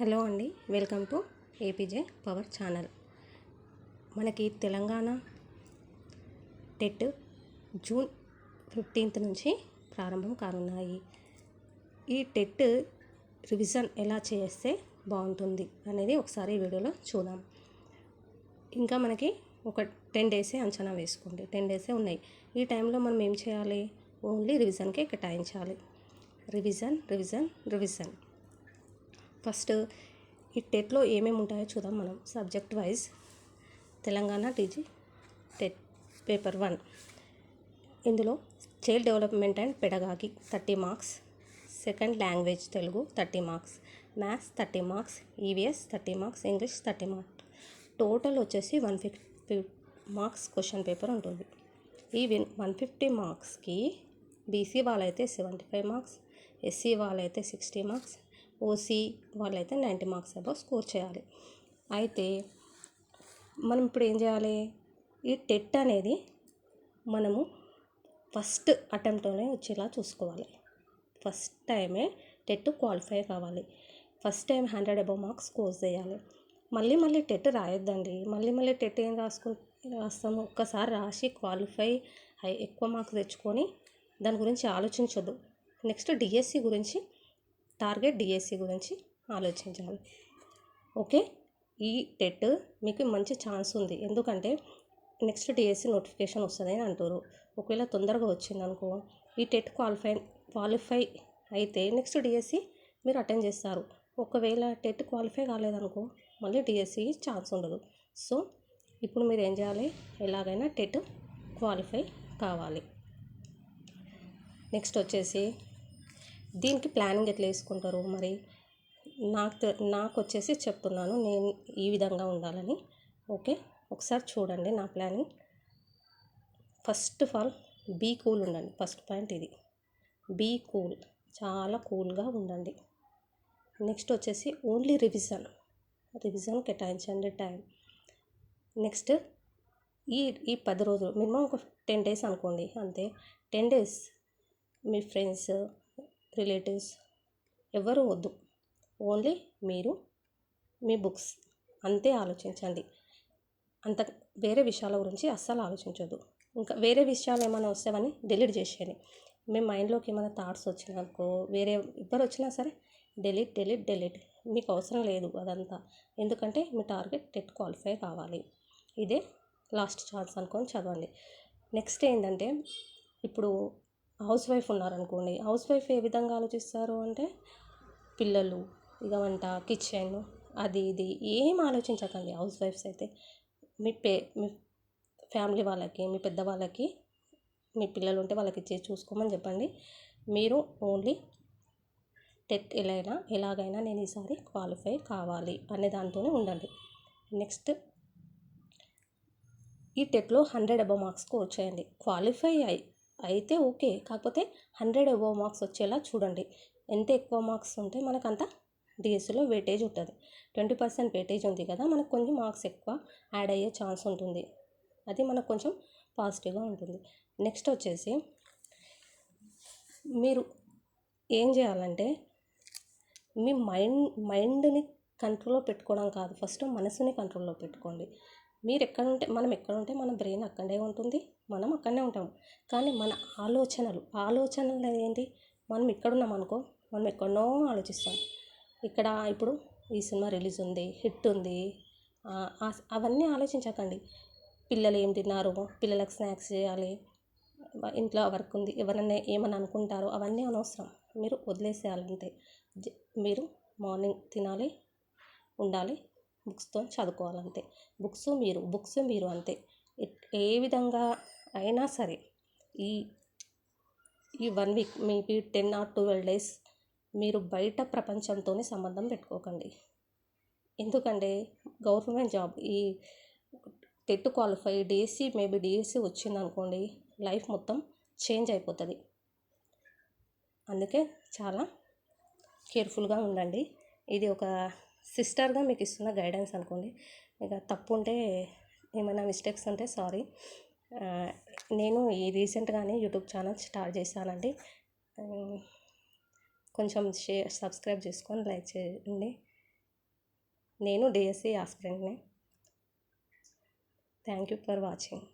Hello అండి welcome to APJ power channel. మనకి Telangana TET June fifteenth నుంచి ప్రారంభం కానున్నాయి. ఈ టెట్ రివిజన్ ఎలా చేస్తే బాగుంటుంది అనేది ఒకసారి ఈ వీడియోలో చూద్దాం. ఇంకా మనకి ఒక టెన్ డేసే అంచనా వేసుకోండి. టెన్ డేసే ఉన్నాయి. ఈ టైంలో మనం ఏం చేయాలి? ఓన్లీ రివిజన్కే కేటాయించాలి. Revision revision revision. ఫస్ట్ ఈ టెట్లో ఏమేమి ఉంటాయో చూద్దాం మనం subject wise. Telangana TG TET paper one. ఇందులో child development and పెడగాకి thirty marks second language Telugu thirty marks maths thirty marks EVS thirty marks English thirty marks. Total వచ్చేసి one fifty marks question paper ఉంటుంది. ఈ one fifty మార్క్స్కి BC వాళ్ళైతే seventy five marks SC వాళ్ళైతే sixty marks OC వాళ్ళైతే ninety marks above score చేయాలి. అయితే మనం ఇప్పుడు ఏం చేయాలి? ఈ టెట్ అనేది మనము ఫస్ట్ అటెంప్ట్లోనే వచ్చేలా చూసుకోవాలి. ఫస్ట్ టైమే టెట్ క్వాలిఫై కావాలి. First time hundred above marks score చేయాలి. మళ్ళీ మళ్ళీ టెట్ రాయొద్దండి. మళ్ళీ మళ్ళీ టెట్ ఏం రాసుకు రాస్తాము? ఒక్కసారి రాసి క్వాలిఫై అయ్యి ఎక్కువ మార్క్స్ తెచ్చుకొని దాని గురించి ఆలోచించొద్దు. నెక్స్ట్ డిఎస్సి గురించి టార్గెట్ డిఎస్సి గురించి ఆలోచించాలి. ఓకే? ఈ టెట్ మీకు మంచి ఛాన్స్ ఉంది. ఎందుకంటే నెక్స్ట్ డిఎస్సి నోటిఫికేషన్ వస్తుంది అని అంటారు ఒకవేళ తొందరగా వచ్చింది అనుకో ఈ టెట్ క్వాలిఫై క్వాలిఫై అయితే నెక్స్ట్ డిఎస్సి మీరు అటెండ్ చేస్తారు. ఒకవేళ టెట్ క్వాలిఫై కాలేదనుకో మళ్ళీ డిఎస్సి ఛాన్స్ ఉండదు. సో ఇప్పుడు మీరు ఏం చేయాలి? ఎలాగైనా టెట్ క్వాలిఫై కావాలి. నెక్స్ట్ వచ్చేసి దీనికి ప్లానింగ్ ఎట్లా వేసుకుంటారు? మరి నాకు నాకు వచ్చేసి చెప్తున్నాను నేను ఈ విధంగా ఉండాలని. ఓకే? ఒకసారి చూడండి నా planning. First of all be cool ఉండండి. ఫస్ట్ పాయింట్ ఇది. Be cool. చాలా కూల్గా ఉండండి. నెక్స్ట్ వచ్చేసి ఓన్లీ రివిజన్. రివిజన్ కేటాయించండి టైం. నెక్స్ట్ ఈ ఈ పది రోజులు మినిమం ఒక టెన్ డేస్ అనుకోండి అంతే. టెన్ డేస్ మీ ఫ్రెండ్స్ రిలేటివ్స్. ఎవరు వద్దు. ఓన్లీ మీరు మీ బుక్స్. అంతే ఆలోచించండి. అంత వేరే విషయాల గురించి అస్సలు ఆలోచించొద్దు. ఇంకా వేరే విషయాలు ఏమైనా వస్తామని డిలీట్ చేసేయండి. మీ మైండ్లోకి ఏమైనా థాట్స్ వచ్చినాకో వేరే ఇద్దరు వచ్చినా సరే డెలీట్ డెలీట్ డెలీట్. మీకు అవసరం లేదు అదంతా. ఎందుకంటే మీ టార్గెట్ టెట్ క్వాలిఫై కావాలి. ఇదే లాస్ట్ ఛాన్స్ అనుకొని చదవండి. నెక్స్ట్ ఏంటంటే ఇప్పుడు హౌస్ వైఫ్ ఉన్నారనుకోండి హౌస్ వైఫ్ ఏ విధంగా ఆలోచిస్తారు అంటే పిల్లలు ఇక వంట కిచెన్ అది ఇది ఏం ఆలోచించకండి హౌస్ వైఫ్స్ అయితే. మీ పే మీ ఫ్యామిలీ వాళ్ళకి మీ పెద్దవాళ్ళకి మీ పిల్లలు ఉంటే వాళ్ళకి ఇచ్చేసి చూసుకోమని చెప్పండి. మీరు ఓన్లీ టెట్ ఎలాగైనా ఎలాగైనా నేను ఈసారి క్వాలిఫై కావాలి అనే దాంతోనే ఉండండి. నెక్స్ట్ ఈ టెట్లో హండ్రెడ్ అబవ్ మార్క్స్ స్కోర్ చేయండి. క్వాలిఫై అయి అయితే ఓకే. కాకపోతే హండ్రెడ్ ఎబో మార్క్స్ వచ్చేలా చూడండి. ఎంత ఎక్కువ మార్క్స్ ఉంటే మనకు అంత డిఎస్సిలో వెయిటేజ్ ఉంటుంది. ట్వంటీ పర్సెంట్ వెయిటేజ్ ఉంది కదా మనకు కొంచెం మార్క్స్ ఎక్కువ యాడ్ అయ్యే ఛాన్స్ ఉంటుంది. అది మనకు కొంచెం పాజిటివ్గా ఉంటుంది. నెక్స్ట్ వచ్చేసి మీరు ఏం చేయాలంటే మీ మైండ్ మైండ్ని కంట్రోల్లో పెట్టుకోవడం కాదు. ఫస్ట్ మనసుని కంట్రోల్లో పెట్టుకోండి. మీరు ఎక్కడ ఉంటే మనం ఎక్కడ ఉంటే మన బ్రెయిన్ అక్కడే ఉంటుంది మనం అక్కడనే ఉంటాం. కానీ మన ఆలోచనలు ఆలోచనలు ఏంటి? మనం ఇక్కడ ఉన్నాం అనుకో మనం ఎక్కడనో ఆలోచిస్తాం. ఇక్కడ ఇప్పుడు ఈ సినిమా రిలీజ్ ఉంది హిట్ ఉంది. ఆ, అవన్నీ ఆలోచించకండి. పిల్లలు ఏం తిన్నారు? పిల్లలకు స్నాక్స్ చేయాలి. ఇంట్లో వర్క్ ఉంది. ఎవరన్నా ఏమని అనుకుంటారో అవన్నీ అనవసరం. మీరు వదిలేసేయాలంటే మీరు మార్నింగ్ తినాలి ఉండాలి. బుక్స్తో చదువుకోవాలంతే. బుక్స్ మీరు బుక్స్ మీరు అంతే. ఏ విధంగా అయినా సరే ఈ ఈ one week maybe ten or twelve days మీరు బయట ప్రపంచంతోనే సంబంధం పెట్టుకోకండి. ఎందుకంటే గవర్నమెంట్ జాబ్ ఈ TET qualify DSC maybe DSC వచ్చింది అనుకోండి లైఫ్ మొత్తం చేంజ్ అయిపోతుంది. అందుకే చాలా కేర్ఫుల్గా ఉండండి. ఇది ఒక సిస్టర్గా మీకు ఇస్తున్న గైడెన్స్ అనుకోండి. ఇక తప్పు ఉంటే ఏమైనా మిస్టేక్స్ ఉంటే సారీ. నేను ఈ రీసెంట్గానే యూట్యూబ్ ఛానల్ స్టార్ట్ చేశానండి. కొంచెం షేర్ సబ్స్క్రైబ్ చేసుకొని లైక్ చేయండి. నేను DSC ఆస్పిరెంట్ని. Thank you for watching.